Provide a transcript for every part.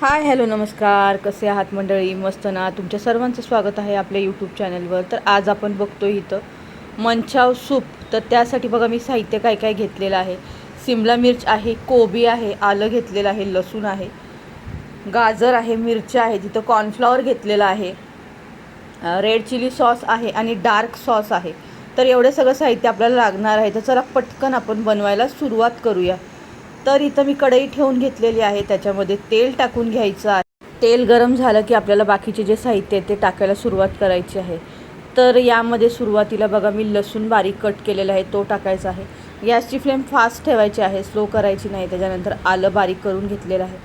Hi hello नमस्कार. कसे आहात मंडळी? मस्त ना? तुमच्या सर्वांचं स्वागत आहे आपल्या यूट्यूब चॅनलवर तर आज आपण बघतो इथं मंचाव सूप. तर त्यासाठी बघा मी साहित्य काय काय घेतलेलं आहे. सिमला मिर्च आहे कोबी आहे आलं घेतलेलं आहे लसूण आहे गाजर आहे मिरच्या आहे तिथं कॉर्नफ्लॉवर घेतलेलं आहे रेड चिली सॉस आहे आणि डार्क सॉस आहे. तर एवढं सगळं साहित्य आपल्याला लागणार आहे. तर चला पटकन आपण बनवायला सुरुवात करूया. तर इथं मी कढई ठेवून घेतलेली आहे त्याच्यामध्ये तेल टाकून घ्यायचं आहे. तेल गरम झालं की आपल्याला बाकीचे जे साहित्य आहे ते टाकायला सुरुवात करायची आहे. तर यामध्ये सुरुवातीला बघा मी लसूण बारीक कट केलेला आहे तो टाकायचा आहे. गॅसची फ्लेम फास्ट ठेवायची आहे स्लो करायची नाही त्याच्यानंतर आलं बारीक करून घेतलेलं आहे.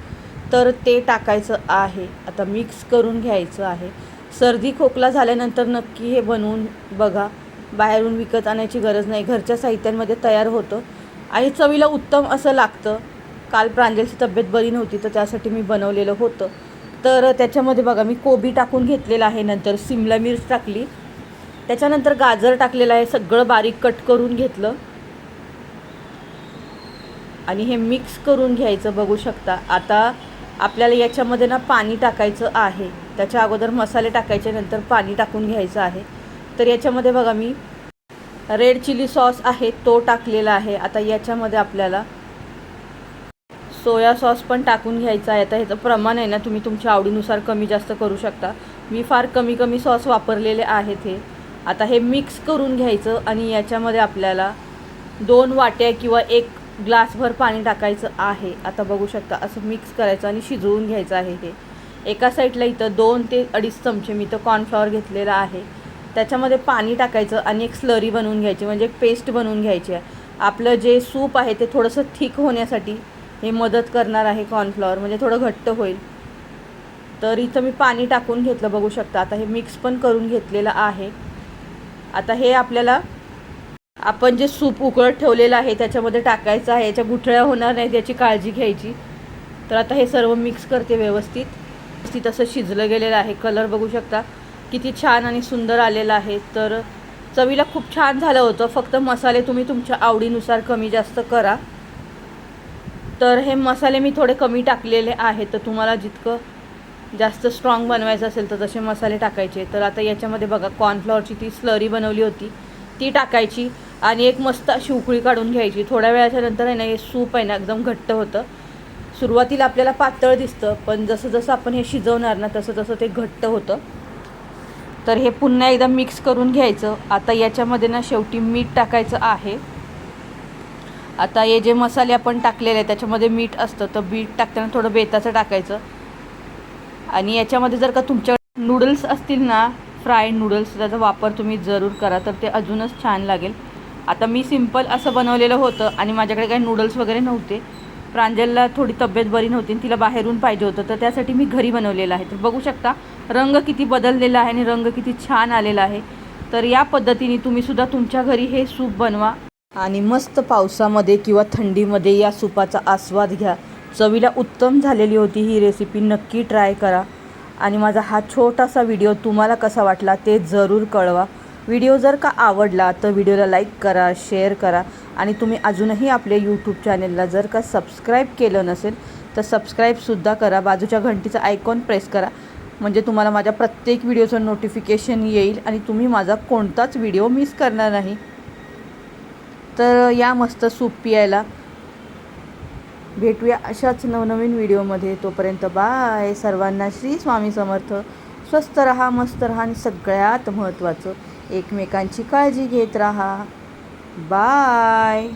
तर ते टाकायचं आहे. आता मिक्स करून घ्यायचं आहे. सर्दी खोकला झाल्यानंतर नक्की हे बनवून बघा. बाहेरून विकत आणायची गरज नाही. घरच्या साहित्यांमध्ये तयार होतं. आणि चवीला उत्तम असं लागतं. काल प्रांजलची तब्येत बरी नव्हती तर त्यासाठी मी बनवलेलं होतं. तर त्याच्यामध्ये बघा मी कोबी टाकून घेतलेलं आहे नंतर सिमला मिर्च टाकली. त्याच्यानंतर गाजर टाकलेलं आहे सगळं बारीक कट करून घेतलं. आणि हे मिक्स करून घ्यायचं बघू शकता. आता आपल्याला याच्यामध्ये ना पाणी टाकायचं आहे. त्याच्या अगोदर मसाले टाकायचे नंतर पाणी टाकून घ्यायचं आहे. तर याच्यामध्ये बघा मी रेड चिली सॉस आहे तो टाकलेला आहे. आता याच्यामध्ये आपल्याला सोया सॉस पण टाकून घ्यायचा आहे. आता ह्याचं प्रमाण आहे ना तुम्ही तुमच्या आवडीनुसार कमी जास्त करू शकता. मी फार कमी कमी सॉस वापरलेले आहेत हे. आता हे मिक्स करून घ्यायचं आणि याच्यामध्ये आपल्याला दोन वाट्या किंवा एक ग्लासभर पाणी टाकायचं आहे. आता बघू शकता असं मिक्स करायचं आणि शिजवून घ्यायचं आहे हे. एका साईडला इथं दोन ते अडीच चमचे मी तर कॉर्नफ्लॉवर घेतलेला आहे. त्याच्यामध्ये पाणी टाकायचं आणि एक स्लरी बनवून घ्यायची म्हणजे एक पेस्ट बनवून घ्यायची आहे. आपलं जे सूप आहे ते थोडंसं थिक होण्यासाठी हे मदत करणार आहे कॉर्नफ्लॉवर म्हणजे थोडं घट्ट होईल. तर इथं मी पाणी टाकून घेतलं बघू शकता. आता हे मिक्स पण करून घेतलेलं आहे. आता हे आपल्याला आपण जे सूप उकळत ठेवलेलं आहे त्याच्यामध्ये टाकायचं आहे. याच्या गुठळ्या होणार नाहीत याची काळजी घ्यायची. तर आता हे सर्व मिक्स करते व्यवस्थित. व्यवस्थित असं शिजलं गेलेलं आहे. कलर बघू शकता. किती छान आणि सुंदर आलेलं आहे. तर चवीला खूप छान झालं होतं. फक्त मसाले तुम्ही तुमच्या आवडीनुसार कमी जास्त करा. तर हे मसाले मी थोडे कमी टाकलेले आहेत. तर तुम्हाला जितकं जास्त स्ट्रॉंग बनवायचं असेल तर तसे मसाले टाकायचे. तर आता याच्यामध्ये बघा कॉर्नफ्लॉवरची ती स्लरी बनवली होती. ती टाकायची आणि एक मस्त अशी उकळी काढून घ्यायची. थोड्या वेळाच्या नंतर आहे ना हे सूप आहे ना एकदम घट्ट होतं. सुरुवातीला आपल्याला पातळ दिसतं पण जसं जसं आपण हे शिजवणार ना तसं तसं ते घट्ट होतं. तर हे पुन्हा एकदा मिक्स करून घ्यायचं. आता याच्यामध्ये ना शेवटी मीठ टाकायचं आहे. आता हे जे मसाले आपण टाकलेले आहेत त्याच्यामध्ये मीठ असतं तर मीठ टाकताना थोडं बेताचं टाकायचं. आणि याच्यामध्ये जर का तुमच्या नूडल्स असतील ना फ्राय नूडल्स त्याचा वापर तुम्ही जरूर करा तर ते अजूनच छान लागेल. आता मी सिंपल असं बनवलेलं होतं आणि माझ्याकडे काही नूडल्स वगैरे नव्हते. प्रांजलला थोडी तब्येत बरी नव्हती आणि तिला बाहेरून पाहिजे होतं तर त्यासाठी मी घरी बनवलेलं आहे. तर बघू शकता रंग किती बदललेला आहे आणि रंग किती छान आलेला आहे. तर या पद्धतीने तुम्हीसुद्धा तुमच्या घरी हे सूप बनवा. आणि मस्त पावसामध्ये किंवा थंडीमध्ये या सूपाचा आस्वाद घ्या. चवीला उत्तम झालेली होती ही रेसिपी नक्की ट्राय करा. आणि माझा हा छोटासा व्हिडिओ तुम्हाला कसा वाटला ते जरूर कळवा. व्हिडिओ जर का आवडला तर व्हिडिओला लाईक करा शेअर करा आणि तुम्ही अजूनही आपल्या यूट्यूब चॅनेलला जर का सबस्क्राईब केलं नसेल तर सबस्क्राईबसुद्धा करा. बाजूच्या घंटीचं आयकॉन प्रेस करा. म्हणजे तुम्हाला माझ्या प्रत्येक व्हिडिओचं नोटिफिकेशन येईल आणि तुम्ही माझा कोणताच व्हिडिओ मिस करणार नाही. तर या मस्त सूप पियायला. भेटूया अशाच नवनवीन व्हिडिओमध्ये. तोपर्यंत बाय सर्वांना श्री स्वामी समर्थ. स्वस्त रहा मस्त रहा आणि सगळ्यात महत्त्वाचं एकमेकांची काळजी घेत राहा. बाय